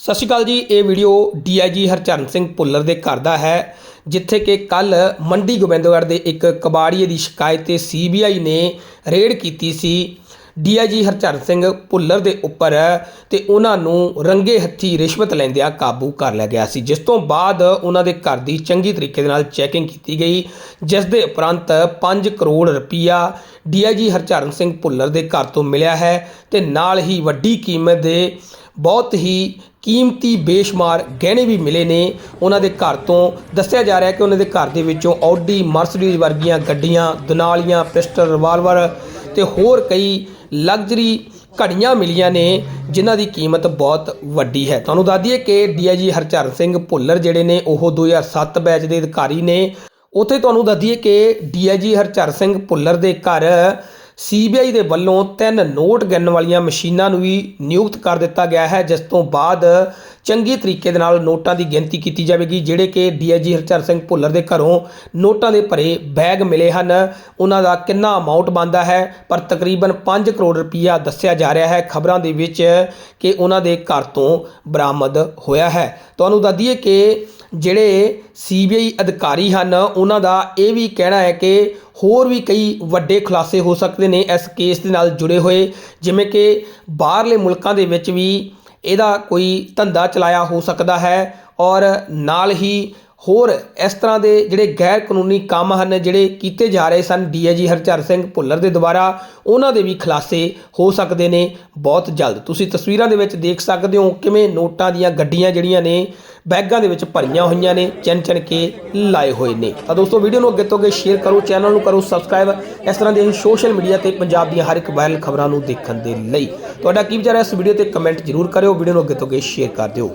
ਸਤਿ ਸ਼੍ਰੀ ਅਕਾਲ ਜੀ, ਇਹ ਵੀਡੀਓ ਡੀਆਈਜੀ ਹਰਚਰਨ ਸਿੰਘ ਭੁੱਲਰ ਦੇ ਘਰ ਦਾ ਹੈ, ਜਿੱਥੇ ਕਿ ਕੱਲ ਮੰਡੀ ਗੋਬਿੰਦਗੜ੍ਹ ਦੇ ਇੱਕ ਕਬਾੜੀਏ ਦੀ ਸ਼ਿਕਾਇਤ ਤੇ ਸੀਬੀਆਈ ਨੇ ਰੇਡ ਕੀਤੀ ਸੀ। ਡੀਆਈਜੀ ਹਰਚਰਨ ਸਿੰਘ ਭੁੱਲਰ ਦੇ ਉੱਪਰ ਤੇ ਉਹਨਾਂ ਨੂੰ ਰੰਗੇ ਹੱਥੀ ਰਿਸ਼ਵਤ ਲੈਂਦਿਆਂ ਕਾਬੂ ਕਰ ਲਿਆ ਗਿਆ ਸੀ। ਜਿਸ ਤੋਂ ਬਾਅਦ ਉਹਨਾਂ ਦੇ ਘਰ ਦੀ ਚੰਗੀ ਤਰੀਕੇ ਦੇ ਨਾਲ ਚੈਕਿੰਗ ਕੀਤੀ ਗਈ। ਜਿਸ ਦੇ ਉਪਰੰਤ 5 ਕਰੋੜ ਰੁਪਈਆ ਡੀਆਈਜੀ ਹਰਚਰਨ ਸਿੰਘ ਭੁੱਲਰ ਦੇ ਘਰ ਤੋਂ ਮਿਲਿਆ ਹੈ ਤੇ ਨਾਲ ਹੀ ਵੱਡੀ ਕੀਮਤ ਦੇ ਬਹੁਤ ਹੀ ਕੀਮਤੀ ਬੇਸ਼ੁਮਾਰ ਗਹਿਣੇ ਵੀ ਮਿਲੇ ਨੇ। ਉਹਨਾਂ ਦੇ ਘਰ ਤੋਂ ਦੱਸਿਆ ਜਾ ਰਿਹਾ ਕਿ ਉਹਨਾਂ ਦੇ ਘਰ ਦੇ ਵਿੱਚੋਂ ਆਡੀ ਮਰਸੀਡੀਜ਼ ਵਰਗੀਆਂ ਗੱਡੀਆਂ, ਦਨਾਲੀਆਂ, ਪਿਸਟਲ, ਰਿਵਾਲਵਰ ਤੇ ਹੋਰ ਕਈ ਲਗਜ਼ਰੀ ਘੜੀਆਂ ਮਿਲੀਆਂ ਨੇ, ਜਿਨ੍ਹਾਂ ਦੀ ਕੀਮਤ ਬਹੁਤ ਵੱਡੀ ਹੈ। ਤੁਹਾਨੂੰ ਦੱਸ ਦਈਏ ਕਿ ਡੀਆਈਜੀ ਹਰਚਰਨ ਸਿੰਘ ਭੁੱਲਰ ਜਿਹੜੇ ਨੇ, ਉਹ 2007 ਬੈਚ ਦੇ ਅਧਿਕਾਰੀ ਨੇ। ਉੱਥੇ ਤੁਹਾਨੂੰ ਦੱਸ ਦਈਏ ਕਿ ਡੀਆਈਜੀ ਹਰਚਰਨ ਸਿੰਘ ਭੁੱਲਰ ਦੇ ਘਰ ਸੀਬੀਆਈ ਦੇ ਵੱਲੋਂ ਤਿੰਨ ਨੋਟ ਗਿਣਨ ਵਾਲੀਆਂ ਮਸ਼ੀਨਾਂ ਨੂੰ ਵੀ ਨਿਯੁਕਤ ਕਰ ਦਿੱਤਾ ਗਿਆ ਹੈ, ਜਿਸ ਤੋਂ ਬਾਅਦ ਚੰਗੀ ਤਰੀਕੇ ਦੇ ਨਾਲ ਨੋਟਾਂ ਦੀ ਗਿਣਤੀ ਕੀਤੀ ਜਾਵੇਗੀ, ਜਿਹੜੇ ਕਿ ਡੀਆਈਜੀ ਹਰਚਰ ਸਿੰਘ ਭੁੱਲਰ ਦੇ ਘਰੋਂ ਨੋਟਾਂ ਦੇ ਭਰੇ ਬੈਗ ਮਿਲੇ ਹਨ। ਉਹਨਾਂ ਦਾ ਕਿੰਨਾ ਅਮਾਉਂਟ ਬਣਦਾ ਹੈ? ਪਰ ਤਕਰੀਬਨ 5 ਕਰੋੜ ਰੁਪਈਆ ਦੱਸਿਆ ਜਾ ਰਿਹਾ ਹੈ, ਖਬਰਾਂ ਦੇ ਵਿੱਚ ਕਿ ਉਹਨਾਂ ਦੇ ਘਰ ਤੋਂ ਬਰਾਮਦ ਹੋਇਆ ਹੈ। ਤੁਹਾਨੂੰ ਦੱਸ ਦਈਏ ਕਿ ਜਿਹੜੇ ਸੀਬੀਆਈ ਅਧਿਕਾਰੀ ਹਨ, ਉਹਨਾਂ ਦਾ ਇਹ ਵੀ ਕਹਿਣਾ ਹੈ ਕਿ ਹੋਰ ਵੀ ਕਈ ਵੱਡੇ ਖੁਲਾਸੇ ਹੋ ਸਕਦੇ ਨੇ ਇਸ ਕੇਸ ਦੇ ਨਾਲ ਜੁੜੇ ਹੋਏ, ਜਿਵੇਂ ਕਿ ਬਾਹਰਲੇ ਮੁਲਕਾਂ ਦੇ ਵਿੱਚ ਵੀ ਇਹਦਾ ਕੋਈ ਧੰਦਾ ਚਲਾਇਆ ਹੋ ਸਕਦਾ ਹੈ ਔਰ ਨਾਲ ਹੀ ਹੋਰ ਇਸ ਤਰ੍ਹਾਂ ਦੇ ਜਿਹੜੇ ਗੈਰ ਕਾਨੂੰਨੀ ਕੰਮ ਹਨ, ਜਿਹੜੇ ਕੀਤੇ ਜਾ ਰਹੇ ਸਨ ਡੀਆਈਜੀ ਹਰਚਰ ਸਿੰਘ ਭੁੱਲਰ ਦੇ ਦੁਆਰਾ, ਉਹਨਾਂ ਦੇ ਵੀ ਖੁਲਾਸੇ ਹੋ ਸਕਦੇ ਨੇ ਬਹੁਤ ਜਲਦ। ਤੁਸੀਂ ਤਸਵੀਰਾਂ ਦੇ ਵਿੱਚ ਦੇਖ ਸਕਦੇ ਹੋ ਕਿਵੇਂ ਨੋਟਾਂ ਦੀਆਂ ਗੱਡੀਆਂ ਜਿਹੜੀਆਂ ਨੇ, ਬੈਗਾਂ ਦੇ ਵਿੱਚ ਭਰੀਆਂ ਹੋਈਆਂ ਨੇ ਚਿਣ ਚਿਣ ਕੇ ਲਾਏ ਹੋਏ ਨੇ। ਤਾਂ ਦੋਸਤੋ, ਵੀਡੀਓ ਨੂੰ ਅੱਗੇ ਤੋਂ ਅੱਗੇ ਸ਼ੇਅਰ ਕਰੋ ਚੈਨਲ ਨੂੰ ਕਰੋ ਸਬਸਕ੍ਰਾਈਬ ਇਸ ਤਰ੍ਹਾਂ ਦੀਆਂ ਸੋਸ਼ਲ ਮੀਡੀਆ ਤੇ ਪੰਜਾਬ ਦੀਆਂ ਹਰ ਇੱਕ ਵਾਇਰਲ ਖਬਰਾਂ ਨੂੰ ਦੇਖਣ ਦੇ ਲਈ। ਤੁਹਾਡਾ ਕੀ ਵਿਚਾਰ ਹੈ ਇਸ ਵੀਡੀਓ ਤੇ ਕਮੈਂਟ ਜ਼ਰੂਰ ਕਰਿਓ, ਵੀਡੀਓ ਨੂੰ ਅੱਗੇ ਤੋਂ ਅੱਗੇ ਸ਼ੇਅਰ ਕਰ ਦਿਓ।